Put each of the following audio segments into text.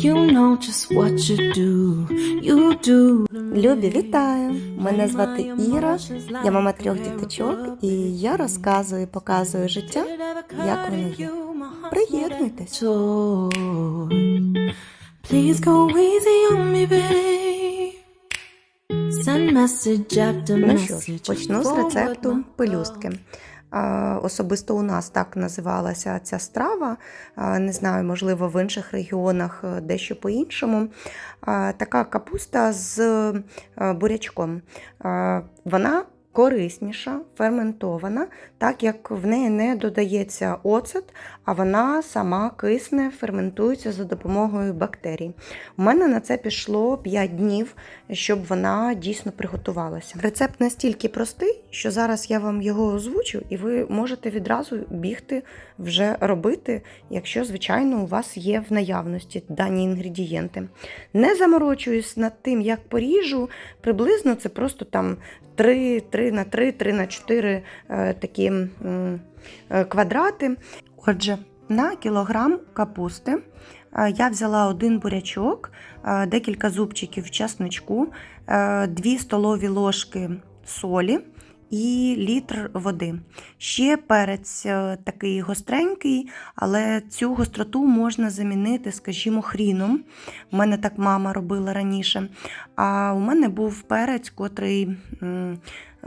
You know just what you do, you do. Любі, вітаю! Мене звати Іра, я мама трьох діточок, і я розказую і показую життя, як воно є. Приєднуйтесь! Please go easy on me, babe. Send message after Ну що ж, почну з рецепту пелюстки. Особисто у нас так називалася ця страва. Не знаю, можливо, в інших регіонах е, дещо по-іншому. Така капуста з е, бурячком. Вона корисніша, ферментована, так як в неї не додається оцет, а вона сама кисне, ферментується за допомогою бактерій. У мене на це пішло 5 днів, щоб вона дійсно приготувалася. Рецепт настільки простий, що зараз я вам його озвучу, і ви можете відразу бігти вже робити, якщо, звичайно, у вас є в наявності дані інгредієнти. Не заморочуюсь над тим, як поріжу. Приблизно це просто там 3, 3 на 3, 3 на 4 е, такі е, квадрати. Отже, на кілограм капусти е, я взяла один бурячок, декілька зубчиків часничку, 2 столові ложки солі і літр води. Ще перець такий гостренький, але цю гостроту можна замінити, скажімо, хріном. У мене так мама робила раніше. А у мене був перець, котрий.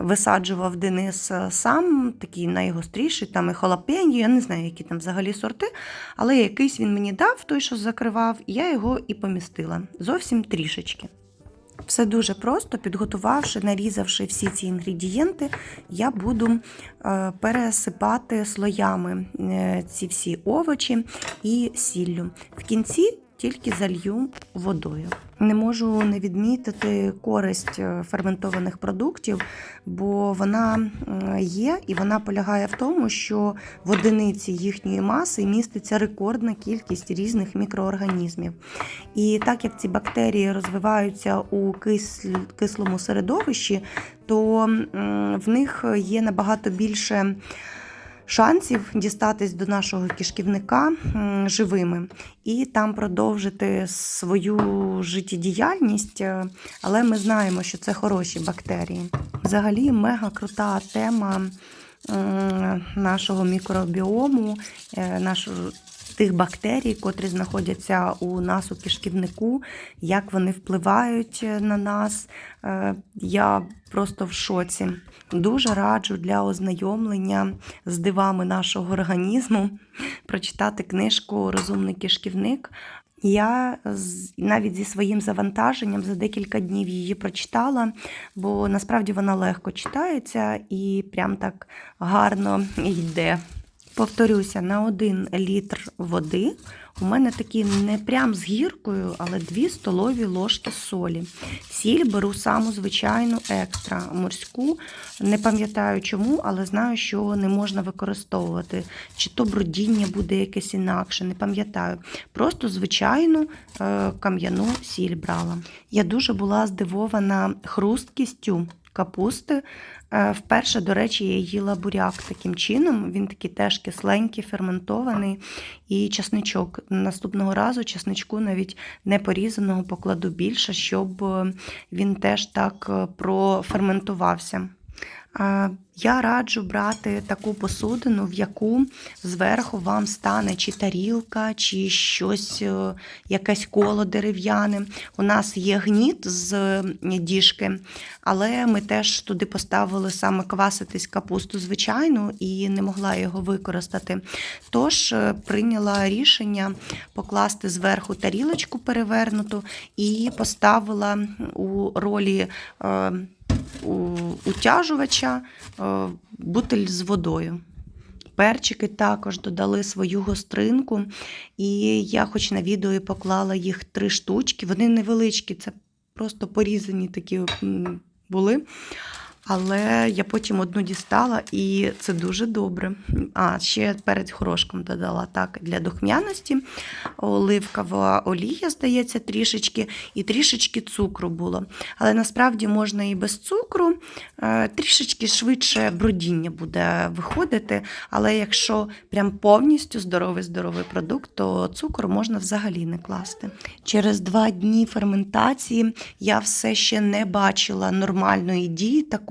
Висаджував Денис е, сам, такий найгостріший, там і халапеньо, я не знаю, які там взагалі сорти, але якийсь він мені дав, той, що закривав, і я його і помістила. Зовсім трішечки. Все дуже просто, підготувавши, нарізавши всі ці інгредієнти, я буду е, пересипати слоями е, ці всі овочі і сіллю. В кінці тільки залью водою. Не можу не відмітити користь е, ферментованих продуктів, бо вона е, є і вона полягає в тому, що в одиниці їхньої маси міститься рекордна кількість різних мікроорганізмів. І так як ці бактерії розвиваються у кислому середовищі, то в них є набагато більше шансів дістатись до нашого кишківника живими і там продовжити свою життєдіяльність. е, Але ми знаємо, що це хороші бактерії. Взагалі, мега крута тема нашого мікробіому, е, нашого. Тих бактерій, котрі знаходяться у нас у кишківнику, як вони впливають на нас. Е, Я просто в шоці. Дуже раджу для ознайомлення з дивами нашого організму прочитати книжку Розумний кишківник. Я навіть зі своїм завантаженням за декілька днів її прочитала, бо насправді вона легко читається і прям так гарно йде. Повторюся, на один літр води у мене такі не прям з гіркою, але 2 столові ложки солі. Сіль беру саму звичайну екстра морську. Не пам'ятаю чому, але знаю, що не можна використовувати. Чи то бродіння буде якесь інакше, не пам'ятаю. Просто звичайну е, кам'яну сіль брала. Я дуже була здивована хрусткістю капусти. Е, Вперше, до речі, я їла буряк таким чином. Він такий теж кисленький, ферментований. І часничок. Наступного разу часничку навіть не порізаного покладу більше, щоб е, він теж так е, проферментувався. Е, Я раджу брати таку посудину, в яку зверху вам стане чи тарілка, чи щось, е, якесь коло дерев'яне. У нас є гніт з е, діжки, але ми теж туди поставили саме кваситись капусту звичайну і не могла його використати. Тож е, прийняла рішення покласти зверху тарілочку перевернуту і поставила у ролі. У- утяжувача е, бутиль з водою. Перчики також додали свою гостринку, і я, хоч на відео поклала їх три штучки, вони невеличкі, це просто порізані такі були. Але я потім одну дістала, і це дуже добре. А ще перед горошком додала так для духмяності. Оливкова олія, здається, трішечки, і трішечки цукру було. Але насправді можна і без цукру, Е, трішечки швидше бродіння буде виходити. Але якщо прям повністю здоровий здоровий продукт, то цукор можна взагалі не класти. Через два дні ферментації я все ще не бачила нормальної дії такої.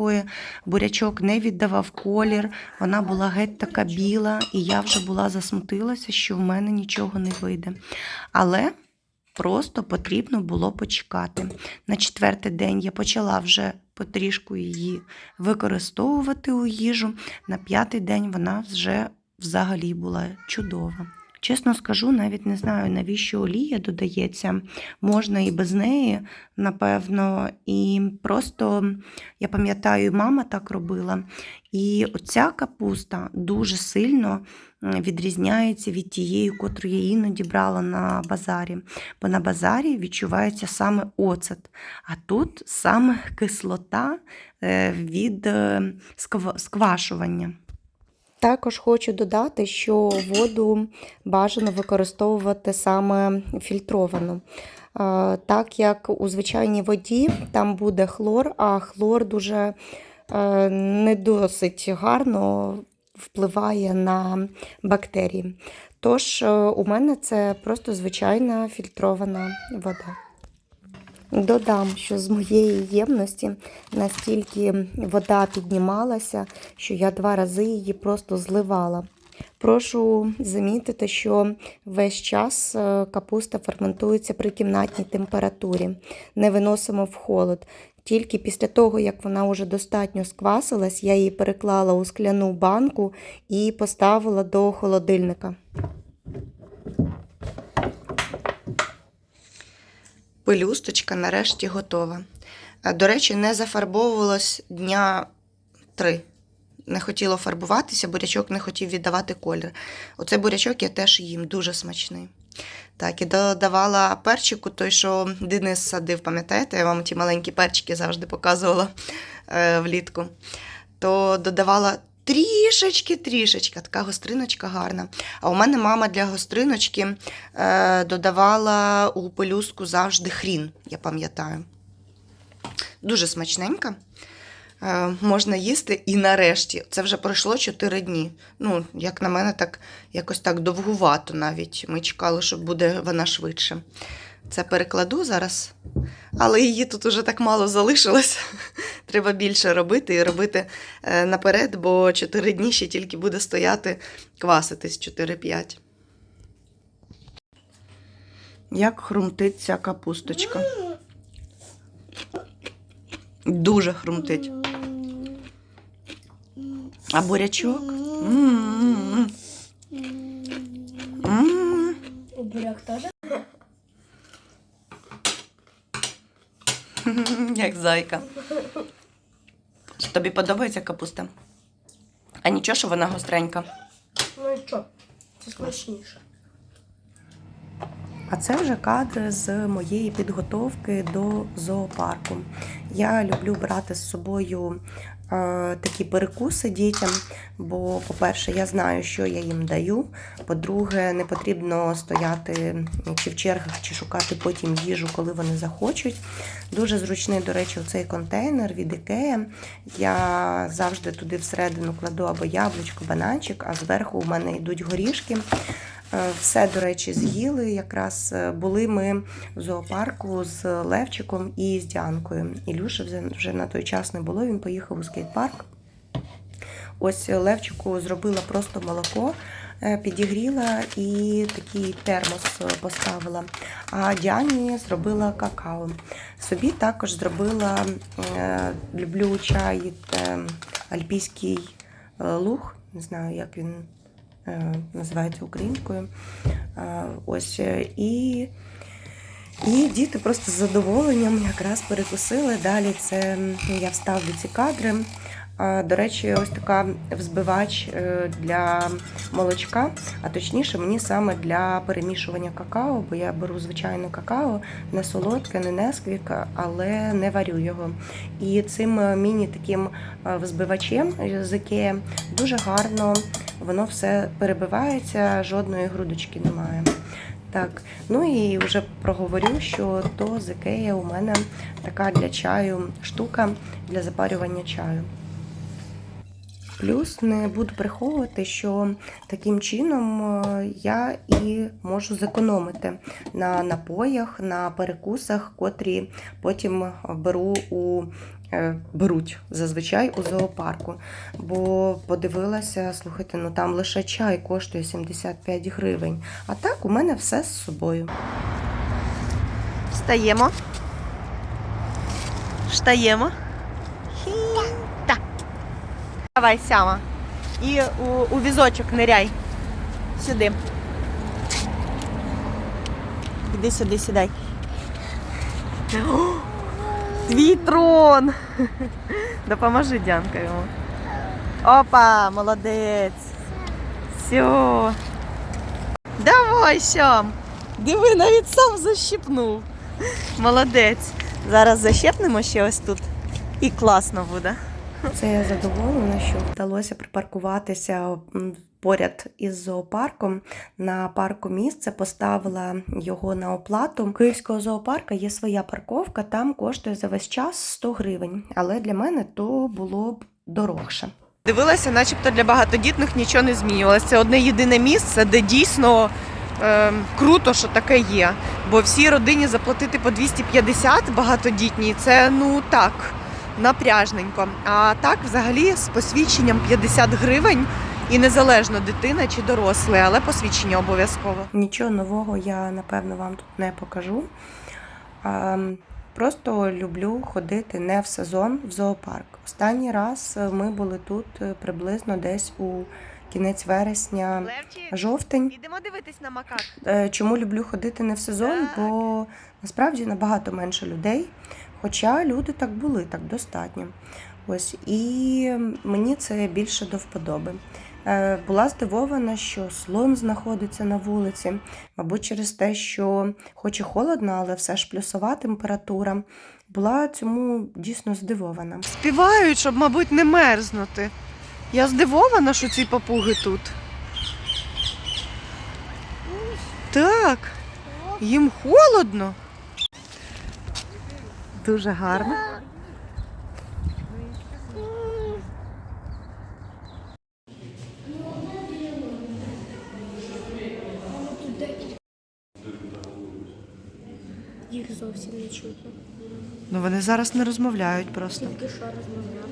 Бурячок не віддавав колір, вона була геть така біла, і я вже була засмутилася, що в мене нічого не вийде. Але просто потрібно було почекати. На четвертий день я почала вже потрішку її використовувати у їжу. На п'ятий день вона вже взагалі була чудова. Чесно скажу, навіть не знаю, навіщо олія додається. Можна і без неї, напевно. І просто я пам'ятаю, мама так робила. І оця капуста дуже сильно відрізняється від тієї, котру я іноді брала на базарі. Бо на базарі відчувається саме оцет, а тут саме кислота е, від е, сквашування. Також хочу додати, що воду бажано використовувати саме фільтровану. Так як у звичайній воді там буде хлор, а хлор дуже е, не досить гарно впливає на бактерії. Тож е, у мене це просто звичайна фільтрована вода. Додам, що з моєї ємності настільки вода піднімалася, що я два рази її просто зливала. Прошу замітити, що весь час е, капуста ферментується при кімнатній температурі. Не виносимо в холод. Тільки після того, як вона вже достатньо сквасилась, я її переклала у скляну банку і поставила до холодильника. Пелюсточка нарешті готова. Е, До речі, не зафарбовувалась дня три. Не хотіло фарбуватися, бурячок не хотів віддавати колір. Оцей бурячок я теж їм дуже смачний. Так, і додавала перчику, той, що Денис садив, пам'ятаєте, я вам ті маленькі перчики завжди показувала е, влітку. То додавала трішечки, трішечки, така гостриночка гарна. А у мене мама для гостриночки е, додавала у пелюстку завжди хрін, я пам'ятаю. Дуже смачненька. Е, можна їсти і нарешті. Це вже пройшло 4 дні. Ну, як на мене, так якось так довгувато навіть. Ми чекали, що буде вона швидше. Це перекладу зараз, але її тут уже так мало залишилось. Треба більше робити і робити е, наперед, бо 4 дні ще тільки буде стояти, кваситись 4-5. Як хрумтить ця капусточка? Дуже хрумтить. А бурячок? М-м-м. Буряк теж? Як зайка. Тобі подобається капуста? А нічого, що вона гостренька. Ну і що? Це смачніше. А це вже кадри з моєї підготовки до зоопарку. Я люблю брати з собою такі перекуси дітям, бо, по-перше, я знаю, що я їм даю. По-друге, не потрібно стояти чи в чергах, чи шукати потім їжу, коли вони захочуть. Дуже зручний, до речі, цей контейнер від Ікея. Я завжди туди всередину кладу або яблучко, бананчик, а зверху у мене йдуть горішки. Е, Все, до речі, з'їли. Якраз е, були ми в зоопарку з Левчиком і з Діанкою. Ілюші вже, на той час не було, він поїхав у скейт-парк. Ось Левчику зробила просто молоко, е, підігріла і такий термос поставила. А Діані зробила какао. Собі також зробила, люблю чай альпійський луг, не знаю, як він називається українською. Е, Ось е, і. І діти просто з задоволенням якраз перекусили. Далі це я вставлю ці кадри. До речі, ось така взбивач е, для молочка, а точніше, мені саме для перемішування какао, бо я беру звичайне какао, не солодке, не несквік, але не варю його. І цим е, міні-таким е, взбивачем з Ікея дуже гарно воно все перебивається, жодної грудочки немає. Так, ну і вже проговорю, що то з Ікея у мене така для чаю штука для запарювання чаю. Плюс не буду приховувати, що таким чином е, я і можу зекономити на напоях, на перекусах, котрі потім беру у е, беруть зазвичай у зоопарку. Бо подивилася, слухайте, ну там лише чай коштує 75 гривень. А так у мене все з собою. Встаємо. Встаємо. Давай, сяма. І у, у візочок ниряй. Сюди. Іди сюди, сідай. О, Твій трон. Допоможи Дянка йому. Опа, молодець. Все. Давай, сям. Диви, навіть сам защипнув. Молодець. Зараз защепнемо ще ось тут. І класно буде. Це я задоволена, що вдалося припаркуватися поряд із зоопарком. На парку місце поставила його на оплату. Київського зоопарка є своя парковка, там коштує за весь час 100 гривень. Але для мене то було б дорогше. Дивилася, начебто для багатодітних нічого не змінювалося. Це одне єдине місце, де дійсно е, круто, що таке є. Бо всій родині заплатити по 250 багатодітній це ну так, напряжненько. А так, взагалі, з посвідченням 50 гривень і незалежно дитина чи дорослий, але посвідчення обов'язково. Нічого нового я напевно вам тут не покажу. Ем, Просто люблю ходити не в сезон в зоопарк. Останній раз е, ми були тут е, приблизно десь у кінець вересня, жовтень. Ідемо дивитись на макак. Е, Чому люблю ходити не в сезон? Так. Бо насправді набагато менше людей. Хоча люди так були, так достатньо. Ось і мені це більше до вподоби. Е, Була здивована, що слон знаходиться на вулиці, мабуть, через те, що хоч і холодно, але все ж плюсова температура. Була цьому дійсно здивована. Співають, щоб, мабуть, не мерзнути. Я здивована, що ці папуги тут. Так, їм холодно. Дуже гарно. Їх зовсім не чутно. Ну вони зараз не розмовляють просто. Тільки що розмовляв.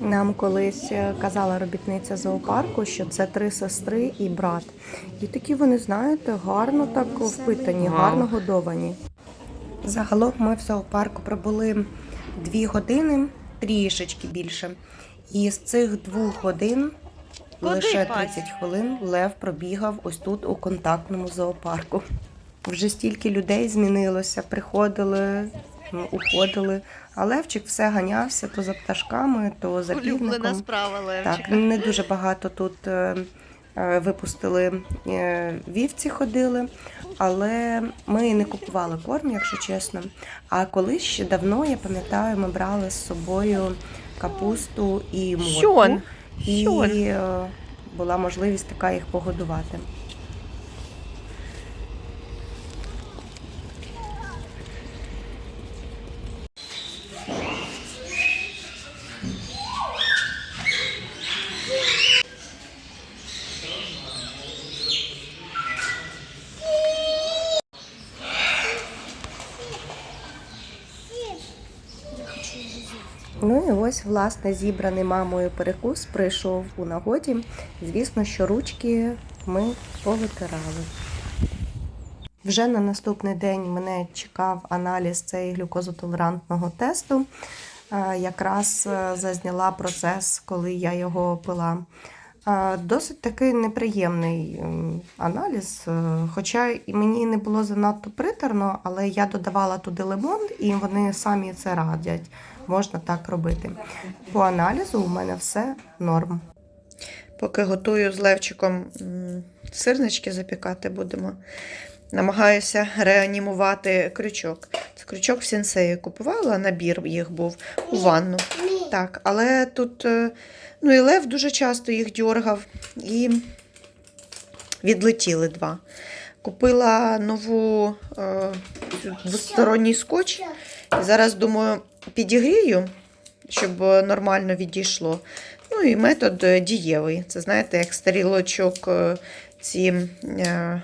Нам колись е, казала робітниця зоопарку, що це три сестри і брат. І такі вони, знаєте, гарно так впитані, гарно годовані. Загалом ми в зоопарку пробули дві години, трішечки більше. І з цих двох годин Куди, лише Пась? 30 хвилин Лев пробігав ось тут у контактному зоопарку. Вже стільки людей змінилося, приходили, уходили. А Левчик все ганявся то за пташками, то за Улюблена справа Левчика. Так, не дуже багато тут е, випустили е, вівці ходили, але ми не купували корм, якщо чесно. А колись ще давно, я пам'ятаю, ми брали з собою капусту і морку. Щон. І Щон. е, була можливість така їх погодувати. Ну і ось, власне, зібраний мамою перекус прийшов у нагоді. Звісно, що ручки ми повитирали. Вже на наступний день мене чекав аналіз цей глюкозотолерантного тесту. Е, Якраз е, зазняла процес, коли я його пила. Е, Досить такий неприємний аналіз, хоча і мені не було занадто приторно, але я додавала туди лимон, і вони самі це радять. Можна так робити. По аналізу у мене все норм. Поки готую з Левчиком сирнички запікати будемо. Намагаюся реанімувати крючок. Це крючок в сенсеї купувала, набір їх був у ванну. Так, але тут е, ну і Лев дуже часто їх дьоргав і відлетіли два. Купила нову е, двосторонній скотч. І зараз думаю, підігрію, щоб нормально відійшло. Ну і метод е, дієвий. Це знаєте, як старілочок е, ці е,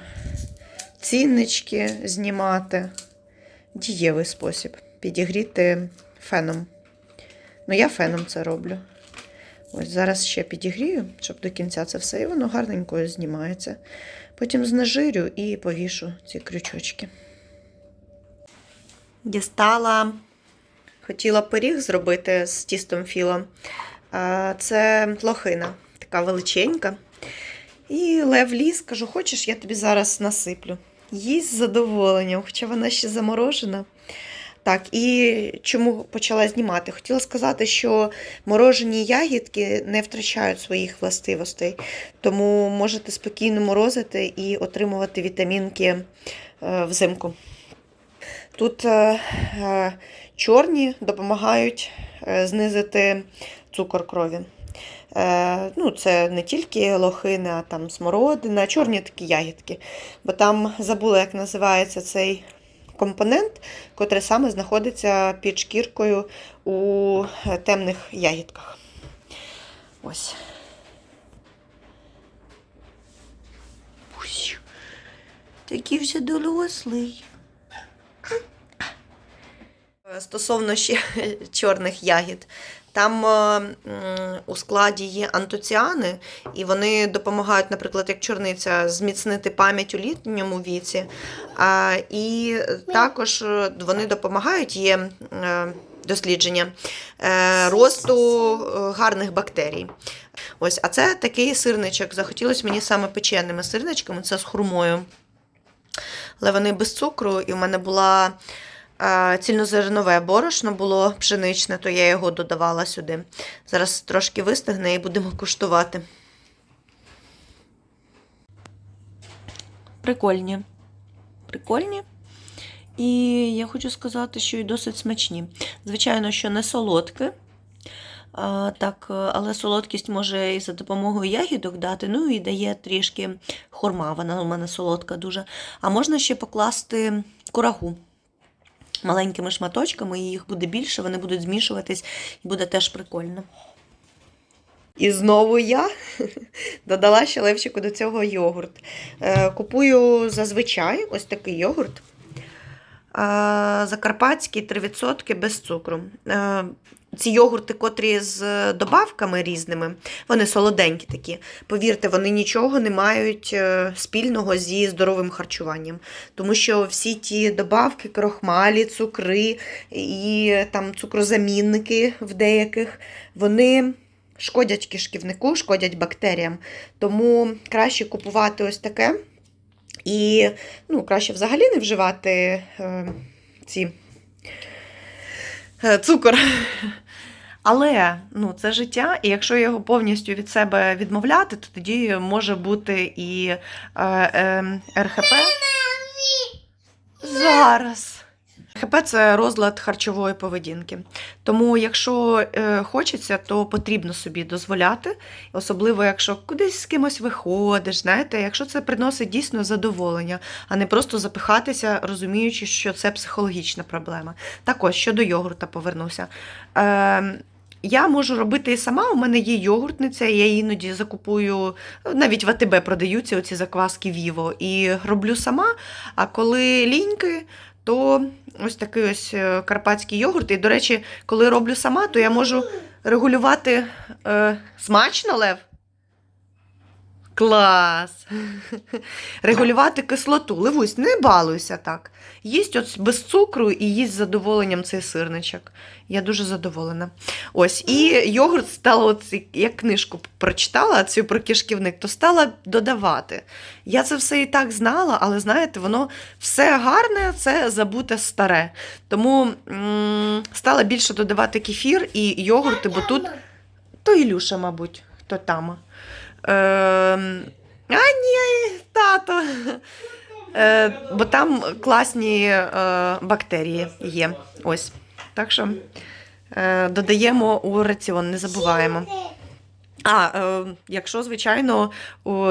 ціннички знімати. Дієвий спосіб. Підігріти феном. Ну, я феном це роблю. Ось зараз ще підігрію, щоб до кінця це все, і воно гарненько знімається. Потім знежирю і повішу ці крючочки. Дістала, хотіла пиріг зробити з тістом філо. А, Це лохина, така величенька. І Лев ліс, кажу, хочеш, я тобі зараз насиплю. Їсть з задоволенням, хоча вона ще заморожена. Так, і чому почала знімати? Хотіла сказати, що морожені ягідки не втрачають своїх властивостей, тому можете спокійно морозити і отримувати вітамінки е, взимку. Тут е, е, чорні допомагають е, знизити цукор крові. Е, ну, це не тільки лохини, а там смородина, чорні такі ягідки. Бо там забула, як називається цей компонент, котрий саме знаходиться під шкіркою у е, темних ягідках. Ось. Такий вже дорослий. Стосовно ще чорних ягід, там е, у складі є антоціани, і вони допомагають, наприклад, як чорниця, зміцнити пам'ять у літньому віці. І також е, вони допомагають, є е, дослідження е, росту е, гарних бактерій. Ось, а це такий сирничок. Захотілося мені саме печеними сирничками, це з хурмою. Але вони без цукру, і в мене була е, цільнозернове борошно, було пшеничне, то я його додавала сюди. Зараз трошки вистигне і будемо куштувати. Прикольні. Прикольні. І я хочу сказати, що і досить смачні. Звичайно, що не солодкі. А, так, але солодкість може і за допомогою ягідок дати, ну і дає трішки хурма, вона у мене солодка дуже. А можна ще покласти курагу маленькими шматочками, і їх буде більше, вони будуть змішуватись, і буде теж прикольно. І знову я додала ще левчику до цього йогурт. Е, Купую зазвичай ось такий йогурт. Е, Закарпатський 3% без цукру. Е, Ці йогурти, котрі з добавками різними, вони солоденькі такі. Повірте, вони нічого не мають е, спільного зі здоровим харчуванням. Тому що всі ті добавки, крохмалі, цукри і там цукрозамінники в деяких, вони шкодять кишківнику, шкодять бактеріям. Тому краще купувати ось таке. І ну, краще взагалі не вживати е, ці е, цукор. Але ну, це життя, і якщо його повністю від себе відмовляти, то тоді може бути і е, е, РХП. Зараз. РХП це розлад харчової поведінки. Тому, якщо е, хочеться, то потрібно собі дозволяти, особливо якщо кудись з кимось виходиш, знаєте, якщо це приносить дійсно задоволення, а не просто запихатися, розуміючи, що це психологічна проблема. Так ось, щодо йогурта повернуся. Е, я можу робити і сама. У мене є йогуртниця, я іноді закупую, навіть в АТБ продаються оці закваски Віво, і роблю сама. А коли ліньки, то ось такий ось е, карпатський йогурт. І, до речі, коли роблю сама, то я можу регулювати е, смачно, Лев? Клас. Регулювати кислоту. Ливусь, не балуйся так. Їсть от без цукру і їсть з задоволенням цей сирничок. Я дуже задоволена. Ось, і йогурт стала, от, як книжку прочитала цю про кишківник, то стала додавати. Я це все і так знала, але знаєте, воно все гарне, це забуте старе. Тому м- стала більше додавати кефір і йогурти, бо тут то Ілюша, мабуть, хто там. Ем, а ні, тато. Е, бо там класні е, бактерії є. Ось. Так що е, додаємо у раціон, не забуваємо. А, е, якщо, звичайно,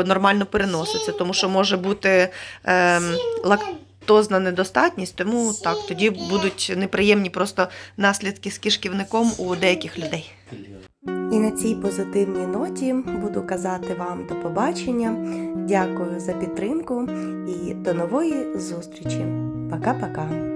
нормально переноситься, тому що може бути е, лактозна недостатність, тому так, тоді будуть неприємні просто наслідки з кишківником у деяких людей. І на цій позитивній ноті буду казати вам до побачення. Дякую за підтримку і до нової зустрічі. Пока-пока.